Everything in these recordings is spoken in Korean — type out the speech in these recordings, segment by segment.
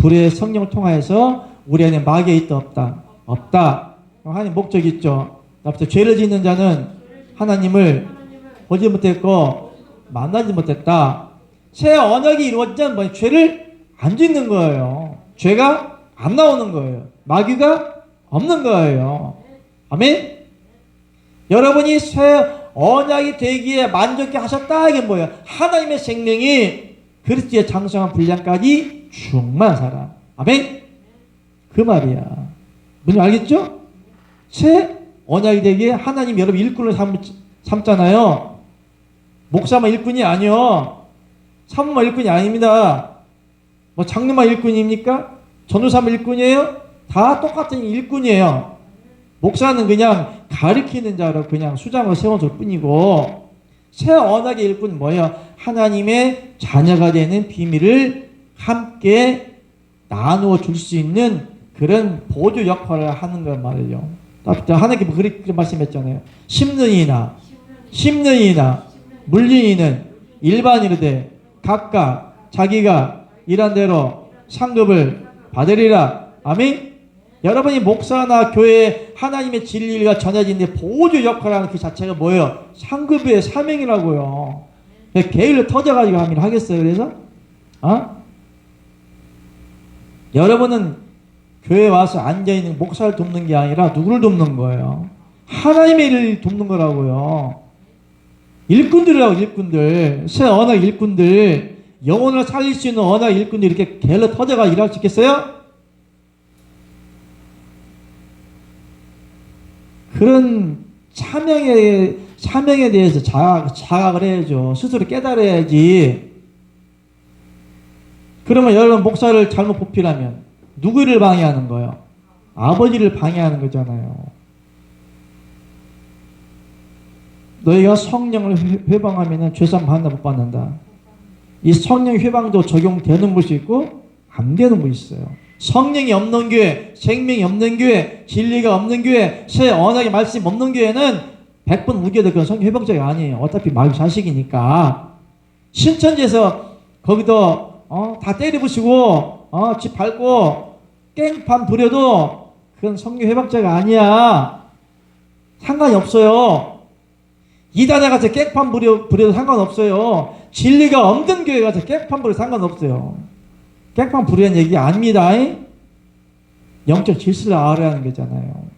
불의 성령을 통하여서 우리 안에 마귀가 있다 없다 없다. 하나님 목적이 있죠. 앞서 죄를 짓는 자는 하나님을 보지 못했고 만나지 못했다. 새 언약이 이루어지자는 뭐예요? 죄를 안 짓는 거예요. 죄가 안 나오는 거예요. 마귀가 없는 거예요. 아멘? 여러분이 새 언약이 되기에 만족해 하셨다 이게 뭐예요? 하나님의 생명이 그리스도의 장성한 분량까지 충만한 사람. 아멘? 그 말이야. 뭔지 알겠죠? 새 언약이 되기에 하나님 여러분 일꾼을 삼, 삼잖아요. 목사만 일꾼이 아니요. 사모만 일꾼이 아닙니다. 뭐 장로만 일꾼입니까? 전도사만 일꾼이에요? 다 똑같은 일꾼이에요. 목사는 그냥 가리키는 자로 그냥 수장을 세워줄 뿐이고 새 언약의 일꾼은 뭐예요? 하나님의 자녀가 되는 비밀을 함께 나누어 줄 수 있는 그런 보조 역할을 하는 걸 말이에요. 하나님께 그렇게 말씀했잖아요. 심는 이나 심는 이나 물린 이는 일반인으로 각각 자기가 일한 대로 상급을 받으리라. 아멘. 여러분이 목사나 교회 하나님의 진리가 전해지는데 보조 역할을 하는 그 자체가 뭐예요? 상급의 사명이라고요. 게일로 터져가지고 하면 하겠어요. 그래서 어? 여러분은 교회 와서 앉아 있는 목사를 돕는 게 아니라 누구를 돕는 거예요? 하나님의 일을 돕는 거라고요. 일꾼들이라고 일꾼들, 새 언어 일꾼들, 영혼을 살릴 수 있는 언어 일꾼들 이렇게 게일로 터져가 일할 수 있겠어요? 그런 사명에 사명에 대해서 자각, 자각을 해야죠. 스스로 깨달아야지. 그러면 여러분 목사를 잘못 뽑히라면 누구를 방해하는 거예요? 아버지를 방해하는 거잖아요. 너희가 성령을 회방하면 죄상 받나 못 받는다. 이 성령 회방도 적용되는 것이 있고 안 되는 것이 있어요. 성령이 없는 교회, 생명이 없는 교회, 진리가 없는 교회, 새 언약의 말씀 없는 교회는 100번 우겨도 그건 성령 회복자가 아니에요. 어차피 마귀 자식이니까. 신천지에서 거기도 어, 다 때려부시고 어, 집 밟고 깽판 부려도 그건 성령 회복자가 아니야. 상관이 없어요. 이단에 가서 깽판 부려, 부려도 상관없어요. 진리가 없는 교회 가서 깽판 부려도 상관없어요. 깽판 부리는 얘기 아닙니다. 영적 질서를 알아야 하는 거잖아요.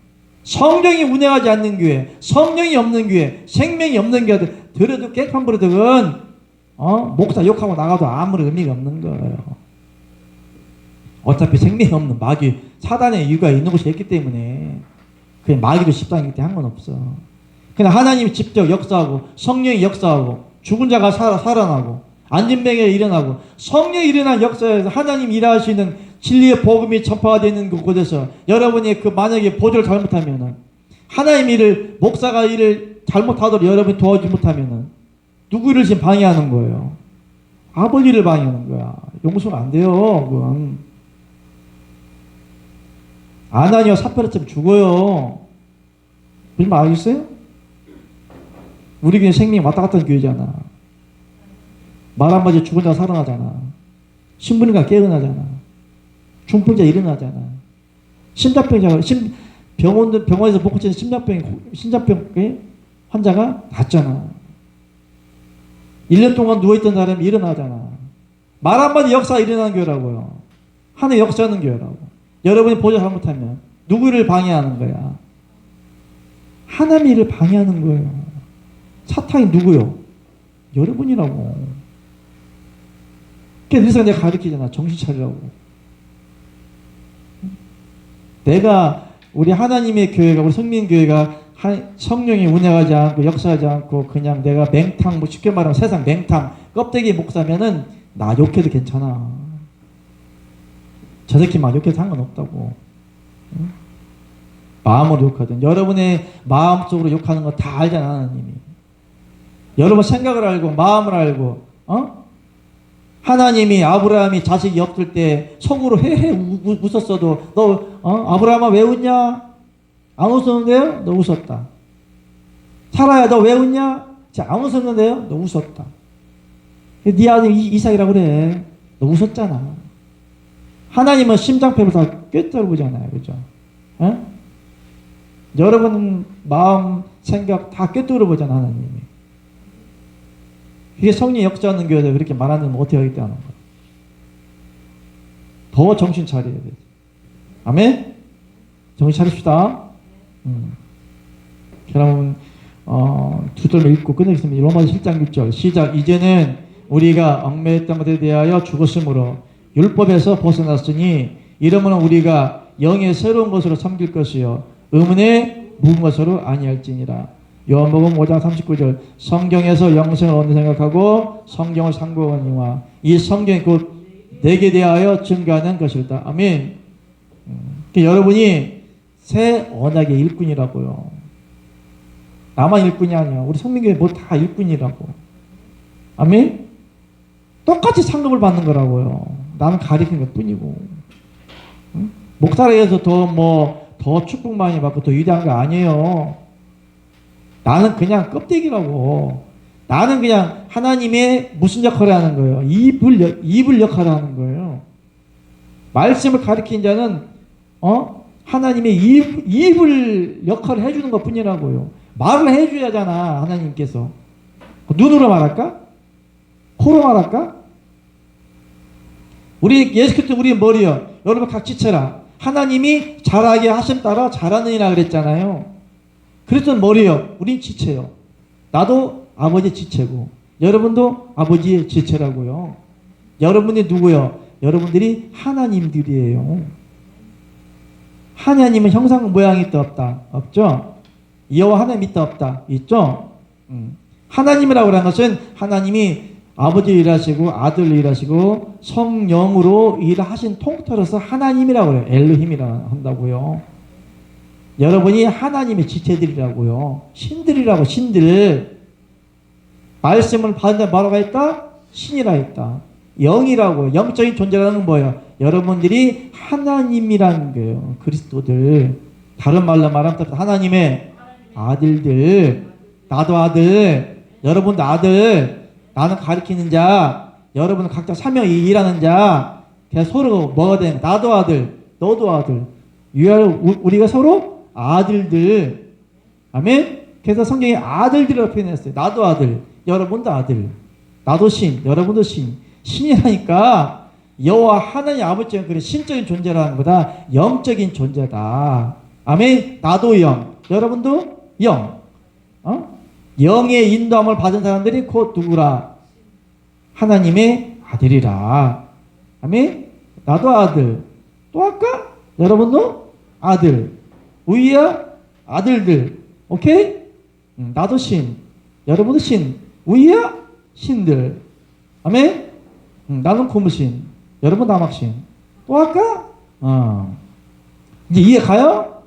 성령이 운행하지 않는 교회, 성령이 없는 교회, 생명이 없는 교회 들어도 깽판 부르득은 어? 목사 욕하고 나가도 아무런 의미가 없는 거예요. 어차피 생명이 없는 마귀, 사단의 이유가 있는 곳이 있기 때문에 그냥 마귀도 십상이기 때문에 상관없어. 그냥 하나님이 직접 역사하고 성령이 역사하고 죽은 자가 살아, 살아나고 안진병에 일어나고 성령이 일어난 역사에서 하나님 일하시는 진리의 복음이 전파가 되는 그곳에서 여러분이 그 만약에 보조를 잘못하면은 하나님 일을 목사가 일을 잘못하도록 여러분이 도와주지 못하면은 누구를 지금 방해하는 거예요? 아버지를 방해하는 거야. 용서가 안 돼요. 그건 아나니와 사페라처럼 죽어요. 무슨 말 알겠어요? 우리 교회 생명이 왔다 갔다 하는 교회잖아. 말 한마디 죽은 자 살아나잖아. 신부니까 깨어나잖아. 중풍자 일어나잖아. 심장병자, 심, 병원, 병원에서 못 고치는 심장병, 심장병 환자가 낫잖아. 1년 동안 누워있던 사람이 일어나잖아. 말 한마디 역사 일어나는 교회라고요. 하늘 역사하는 교회라고. 여러분이 보조 잘못하면 누구를 방해하는 거야? 하나님 일을 방해하는 거예요. 사탄이 누구요? 여러분이라고. 그래서 내가 가르치잖아. 정신 차리라고. 내가 우리 하나님의 교회가 우리 성민 교회가 성령이 운행하지 않고 역사하지 않고 그냥 내가 맹탕 뭐 쉽게 말하면 세상 맹탕 껍데기 목사면은 나 욕해도 괜찮아. 저 새끼만 욕해도 상관없다고. 마음으로 욕하든 여러분의 마음속으로 욕하는 거 다 알잖아 하나님이. 여러분 생각을 알고 마음을 알고 어? 하나님이 아브라함이 자식이 없을 때 속으로 헤헤 웃었어도 너 어? 아브라함아 왜 웃냐? 안 웃었는데요? 너 웃었다. 사라야 너 왜 웃냐? 안 웃었는데요? 너 웃었다. 네 아들 이삭이라고 그래. 너 웃었잖아. 하나님은 심장폐를 다 꿰뚫어 보잖아요. 그죠? 예? 여러분 마음, 생각 다 꿰뚫어 보잖아, 하나님이. 그게 성령 역사하는 교회에서 그렇게 말하는 어떻게 하겠다는 거야. 더 정신 차려야 돼. 아멘? 정신 차립시다. 음. 그러면 어, 두 절로 읽고 끝내겠습니다. 로마서 7장 6절 시작 이제는 우리가 얽매였던 것에 대하여 죽었으므로 율법에서 벗어났으니 이러면 우리가 영의 새로운 것으로 섬길 것이요 의문의 묵은 것으로 아니할지니라 요한복음 5장 39절 성경에서 영생을 얻는 생각하고 성경을 상고하니와 이 성경이 곧 내게 대하여 증가하는 것이다. 아멘. 음, 그러니까 여러분이 새 언약의 일꾼이라고요. 나만 일꾼이 아니야. 우리 성민교회 뭐 다 일꾼이라고. 아멘? 똑같이 상급을 받는 거라고요. 나는 가리킨 것 뿐이고. 응? 목사라해서 더 뭐, 더 축복 많이 받고 더 위대한 거 아니에요. 나는 그냥 껍데기라고. 나는 그냥 하나님의 무슨 역할을 하는 거예요? 역- 이불 역할을 하는 거예요. 말씀을 가리킨 자는, 어? 하나님의 이- 이불 역할을 해주는 것 뿐이라고요. 말을 해줘야 하잖아, 하나님께서. 눈으로 말할까? 코로 말할까? 우리 예수 그리스도 우리 머리요. 여러분 각 지체라. 하나님이 잘하게 하심 따라 잘하느니라 그랬잖아요. 그랬던 머리요. 우린 지체요. 나도 아버지 지체고 여러분도 아버지의 지체라고요. 여러분이 누구요? 여러분들이 하나님들이에요. 하나님은 형상 모양이 있다 없다 없죠? 여호와 하나님 있다 없다 있죠? 음. 하나님이라고 하는 것은 하나님이 아버지 일하시고 아들 일하시고 성령으로 일하신 통틀어서 하나님이라고 해요. 엘로힘이라 한다고요. 여러분이 하나님의 지체들이라고요. 신들이라고 신들. 말씀을 받는다 뭐라고 했다? 신이라 했다. 영이라고 영적인 존재라는 건 뭐예요? 여러분들이 하나님이라는 거예요. 그리스도들. 다른 말로 말하면 하나님의 아들들. 나도 아들. 여러분도 아들. 나는 가리키는 자. 여러분은 각자 사명 일하는 자. 서로 뭐가 되는 나도 아들. 너도 아들. 우리가 서로 아들들. 아멘. 그래서 성경에 아들들이라고 표현했어요. 나도 아들. 여러분도 아들. 나도 신. 여러분도 신. 신이라니까 여호와 하나님 아버지는 그래 신적인 존재라는 것보다 영적인 존재다. 아멘. 나도 영. 여러분도 영. 어? 영의 인도함을 받은 사람들이 곧 누구라? 하나님의 아들이라. 아멘. 나도 아들. 또 아까 여러분도 아들. 우리야 아들들. 오케이? 음, 나도 신. 여러분도 신. 우리야 신들. 아멘. 음, 나는 고무신. 여러분 남학신. 또 아까? 어. 이제 이해 가요?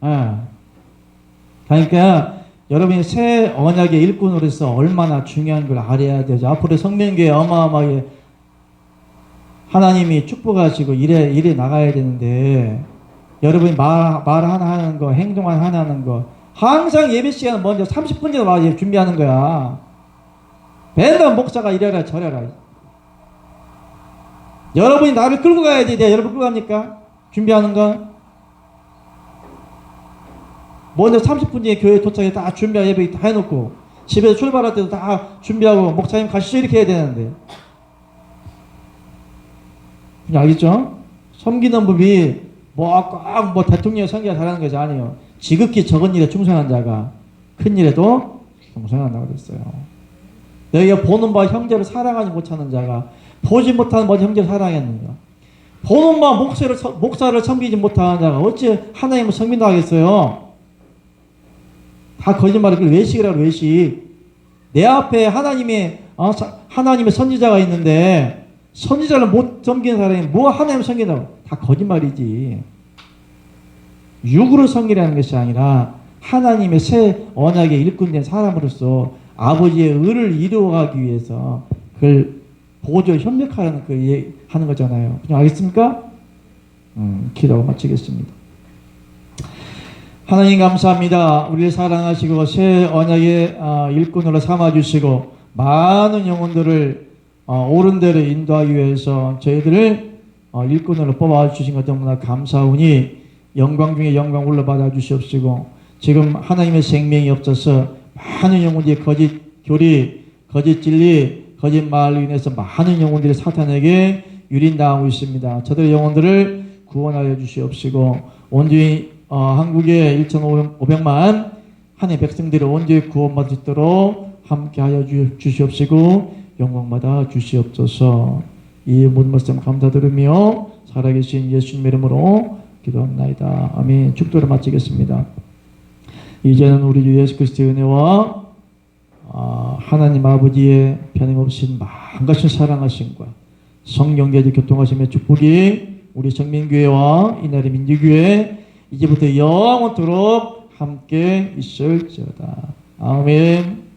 어. 그러니까 여러분이 새 언약의 일꾼으로서 얼마나 중요한 걸 알아야 되죠. 앞으로 성명교회 어마어마하게 하나님이 축복하시고 일에 일에 나가야 되는데 여러분이 말, 말 하나 하는 거, 행동 하나 하는 거 항상 예배 시간 먼저 30분 전에 준비하는 거야. 맨날 목사가 이래라 저래라. 여러분이 나를 끌고 가야지. 내가 여러분 끌고 갑니까? 준비하는 건? 먼저 30분 뒤에 교회 도착해 다 준비하고 예배 다 해놓고 집에서 출발할 때도 다 준비하고 목사님 가시죠 이렇게 해야 되는데 알겠죠? 섬기는 법이 뭐꼭뭐 대통령 섬기가 잘하는 것이 아니에요 지극히 적은 일에 충성한 자가 큰 일에도 충성한다고 그랬어요 너희가 보는 바 형제를 사랑하지 못하는 자가 보지 못하는 바 형제를 사랑했는가 보는 바 목사를, 서- 목사를 섬기지 못하는 자가 어찌 하나님을 섬긴다 하겠어요 다 거짓말을 그 외식이라고 외식. 내 앞에 하나님의 어, 사- 하나님의 선지자가 있는데 선지자를 못 섬기는 사람이 뭐 하나님 섬긴다고 다 거짓말이지. 육으로 섬기라는 것이 아니라 하나님의 새 언약의 일꾼된 사람으로서 아버지의 의를 이루어가기 위해서 그걸 보조 협력하는 그 예- 하는 거잖아요. 그냥 알겠습니까? 음, 기도 마치겠습니다. 하나님 감사합니다. 우리를 사랑하시고 새 언약의 어, 일꾼으로 삼아 주시고 많은 영혼들을 어, 옳은 대로 인도하기 위해서 저희들을 어, 어, 일꾼으로 뽑아 주신 것 너무나 감사하니 영광 중에 영광 올라 받아 주시옵시고 지금 하나님의 생명이 없어서 많은 영혼들이 거짓 교리, 거짓 진리, 거짓 말로 인해서 많은 영혼들이 사탄에게 유린당하고 있습니다. 저들의 영혼들을 구원하여 주시옵시고 온전히 어, 한국의 1,500만 한해 백성들이 온전히 구원받을 수 있도록 함께하여 주- 주시옵시고 영광받아 주시옵소서 이 모든 말씀 감사드리며 살아계신 예수님 이름으로 기도합나이다. 아멘. 축도를 마치겠습니다. 이제는 우리 주 예수 그리스도의 은혜와 아, 하나님 아버지의 변함없인 마음가신 사랑하심과 성경계의 교통하심의 축복이 우리 정민교회와 이날의 민주교회 이제부터 영원토록 함께 있을지어다. 아멘.